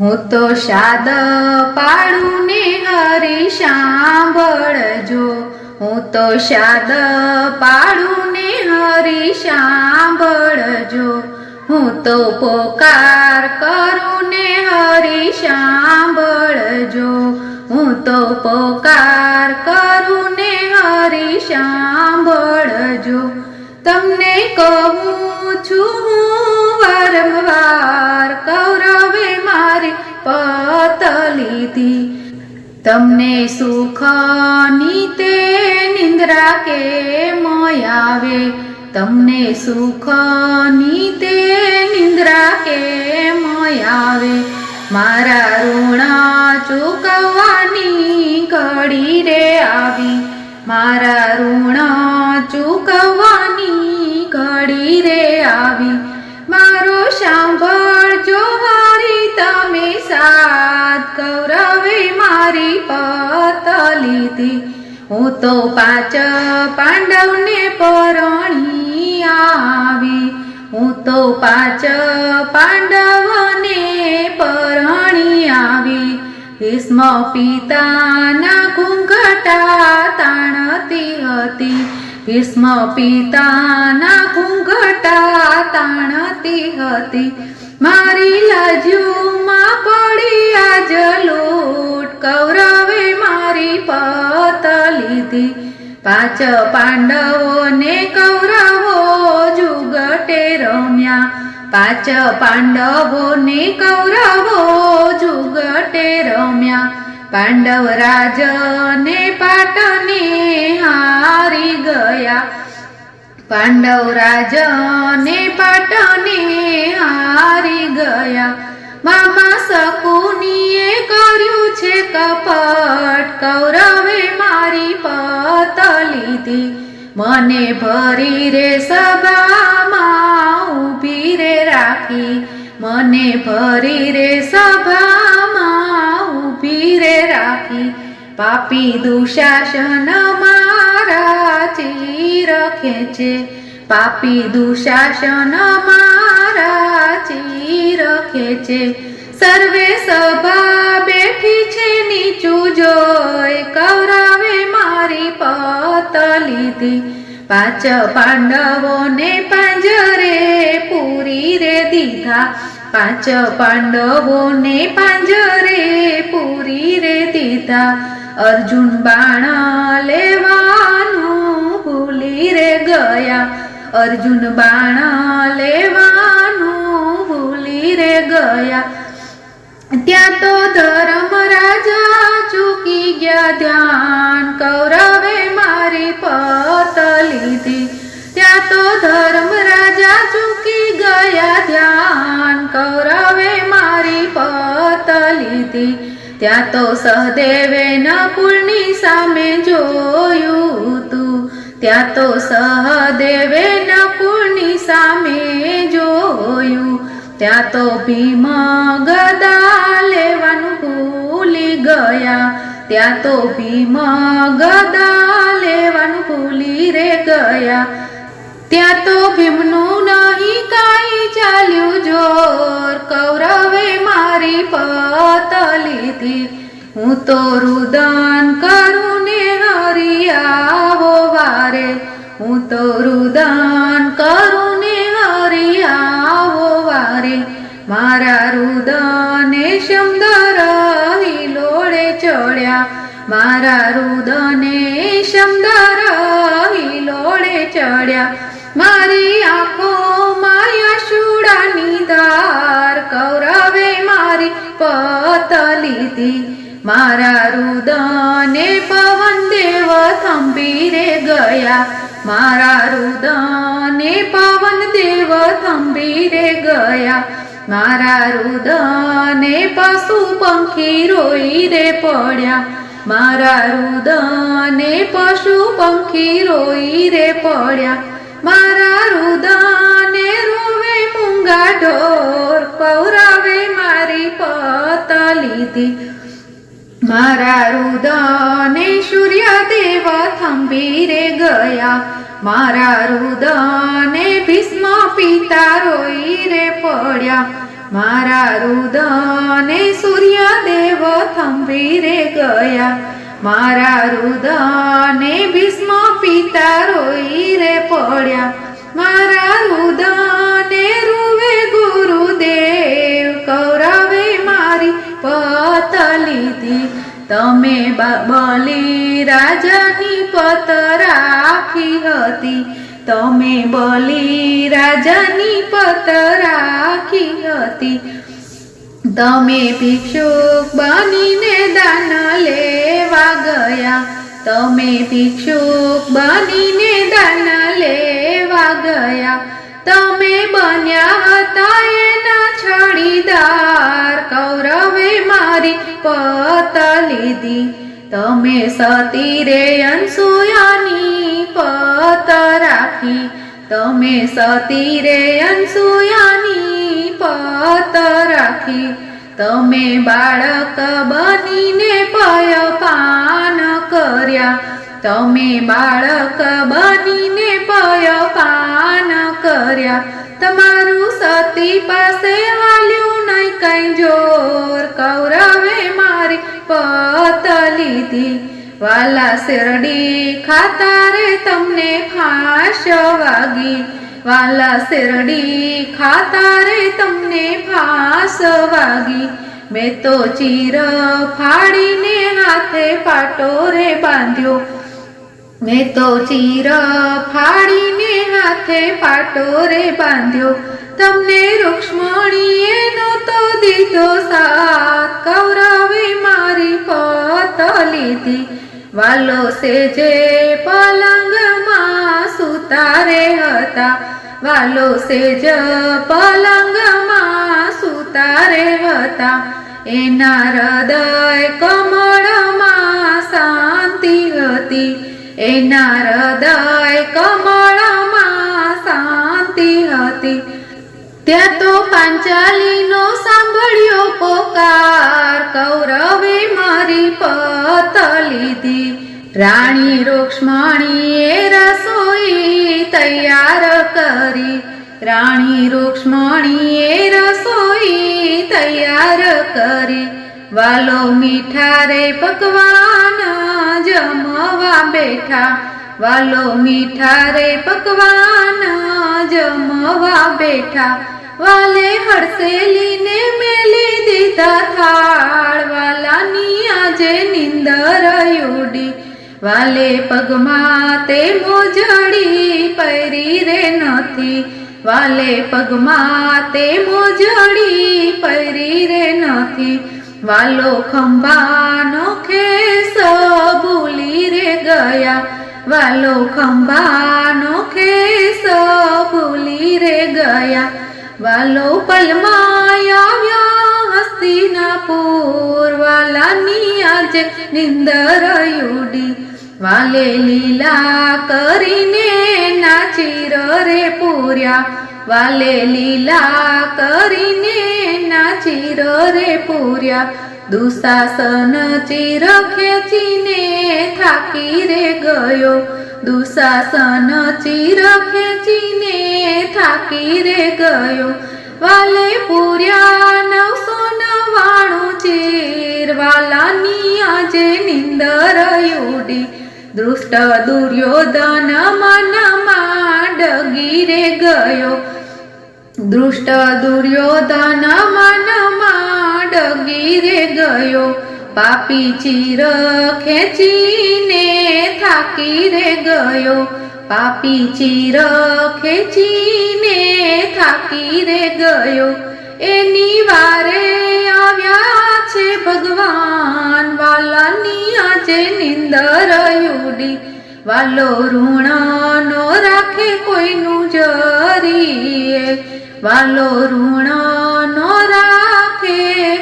હું તો શાદ પાડું ને હરી સાંભળજો. હું તો શાદ પાડું ને હરી સાંભળજો. હું તો પોકાર કરું ને હરી સાંભળજો. હું તો પોકાર કરું ને હરી સાંભળજો. તમને કહું છું વારંવાર કૌરવે મારી પત લીધી. તમને સુખની તે નિંદ્રા કે આવે? તમને સુખની તે નિંદ્રા કે આવે? મારા ઋણ ચૂકવવાની ઘડી રે આવી. મારા ઋણ હું તો પાંચ પાંડવને પરણી આવી. હું તો પાંચ પાંડવને પરણી આવી. ભીષ્મ પિતાના ઘૂંઘટા તાણતી હતી. ભીષ્મ પિતાના ઘૂંઘટા તાણતી હતી. મારી પાંચ પાંડવોને કૌરવો જુગટે રમ્યા. પાંચ પાંડવોને કૌરવો જુગટે રમ્યા. પાંડવ રાજને પાટને હારી ગયા. પાંડવ રાજને પાટને હારી ગયા. મામા શકુનીએ કર્યું છે કપટ. કૌરવે મારી પત લીધી. મને ભરી રે સભામાં, ઊભી રે રાખી. મને ભરી રે સભામાં, ઊભી રે રાખી. પાપી દુશાસન મારા ચીર ખેંચે. પાપી દુશાસન મારા ચીર છે. સર્વે સભા બેઠી છે નીચું જોઈ કૌરવે મારી પત લીધી. પાંચ પાંડવોને પાંજરે પૂરી રે દીધા. પાંચ પાંડવોને પાંજરે પૂરી રે દીધા. અર્જુન બાણ લેવાનું ભૂલી રે ગયા. અર્જુન બાણ લેવાનું ભૂલી ગયા. ત્યાં તો ધર્મ રાજા ચૂકી ગયા. ધ્યાન કૌરવે મારી પત લીધી. ત્યાં તો ધર્મ રાજા ચૂકી ગયા. ધ્યાન કૌરવે મારી પત લીધી. ત્યાં તો સહદેવે નકુળની સામે જોયું તું ત્યાં તો સહદેવે નકુળની સામે જોયું. ત્યાં તો ભીમ ગદા લેવાનું ભૂલી ગયા. ત્યાં તો ભીમ ગદા લેવાનું ભૂલી રે ગયા. ત્યાં તો ભીમનું નહીં કાંઈ ચાલ્યું જોર. કૌરવે મારી પત લીધી. હું તો રુદન કરું ને હરિયા વારે. હું તો રુદન મારા રુદને શબ્દ રહી લોડે ચડ્યા. મારા રુદને શબ્દ રહી લોડે ચડ્યા. મારી આંખો માયા શુડાની ધાર કૌરવે મારી પત લીધી. મારા રુદને પવન દેવ થંભી રે ગયા. મારા રુદને પવન દેવ થંભી રે ગયા. મારા રુદને પશુ પંખી રોઈ રે પડ્યા. મારા રુદને પશુ પંખી રોઈ રે પડ્યા. મારા રુદને રોવે મૂંગા ઢોર, પૌરાવે મારી પત લીધી. મારા રુદને સૂર્યદેવ થંભી રે ગયા. મારા રુદને ભીષ્મ પિતા રોઈ રે પડ્યા. મારા રુદને સૂર્યદેવ થંભી રે ગયા. મારા રુદને ભીષ્મ પિતા રોઈ રે પડ્યા. મારા રુદને રૂવે ગુરુદેવ તમે બલી રાજાની પત રાખી હતી, તમે બલી રાજાની પત રાખી હતી, તમે ભિક્ષુક બનીને દાન લેવા ગયા, તમે ભિક્ષુક બનીને દાન લેવા ગયા તમે બન્યા હતા એના છડીદાર. કૌરવે મારી પત લીધી. તમે સતી રે અનસુયાની પત રાખી. તમે સતી રે અનસુયાની પત રાખી. તમે બાળક બનીને પયપાન કર્યા. તમે બાળક બનીને પયપાન કર્યા. તમારું સતી પાસે હાલ્યું નહીં, કઈ જોર કૌરવે મારી પત લીધી. વાલા શેરડી ખાતા રે તમને ફાશ વાગી. વાલા શેરડી ખાતા રે તમને ફાસ વાગી. મેં તો ચીર ફાડીને હાથે પાટો રે બાંધ્યો. મેં તો ચીર ફાડીને હાથે પાટોરે બાંધ્યો. તમને રૂક્ષ્મણીએ નહોતો દીધો સાથ. કૌરવે મારી પત લીધી. વાલો સેજે પલંગમાં સુતારે હતા. વાલો સેજ પલંગમાં સુતારે હતા. એના હૃદય કમળમાં શાંતિ હતી. એના હૃદય કમળમાં શાંતિ હતી. ત્યાં તો પાંચાલીનો સાંભળ્યો પોકાર, કૌરવે મારી પત લીધી. રાણી રૂક્ષ્મણીએ રસોઈ તૈયાર કરી. રાણી રૂક્ષ્મણીએ રસોઈ તૈયાર કરી. વાલો મીઠા રે પકવાન જમવા બેઠા, વાલો મીઠા રે પકવાન જમવા બેઠા. વાલે હડસેલીને મેલી દીધા થાળ, વાલાની આજે નિંદર ઉડી. વાલે પગમાં તે મોજડી પહેરી રે નથી. વાલે પગમાં તે મોજડી પહેરી રે નથી. વાલો ખંભાનો ખેસ ભૂલી રે ગયા. વાલો ખંભાનો ખેસ ભૂલી રે ગયા. વાલો પલમાય આવ્યા હસ્તિનાપુર વાલાની આજે નિંદર ઉડી. વાલે લીલા કરીને નાચી રે પૂર્યા. વાલે લીલા કરીને નાચી રે પૂર્યા. દુશાસન ચીર ખેંચીને થાકી રે ગયો. દુશાસન ચીર ખેંચીને થાકી રે ગયો. વાલે પૂર્યા નવસો નવાણું ચીર. વાલાની આજે નિંદર ઉડી. દુષ્ટ દુર્યોધન મનમાં ડગી ગયો. દૃષ્ટ દુર્યોધન મનમાં ડગી રે ગયો. પાપી ચીર ખેંચીને થાકી રે ગયો. પાપી ચીર ખેંચીને થાકી રે ગયો. એની વારે આવ્યા છે ભગવાન વાલાની આજે નિંદર ઉડી વાલો ઋણ નો રાખે કોઈનું જરીએ. વાલો ઋણ નો રાખે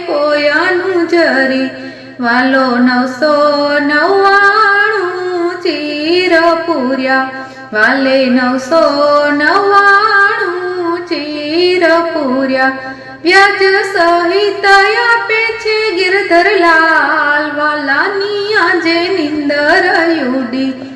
કોયાનું જરી. વાલો નવસો નવ્વાણું ચીર પૂર્યા. વાલે નવસો નવ્વાણું ચીર પૂર્યા. વ્યાજ સહિત આપે છે ગિરધર લાલ વાલાની આજે નિંદર ઉડી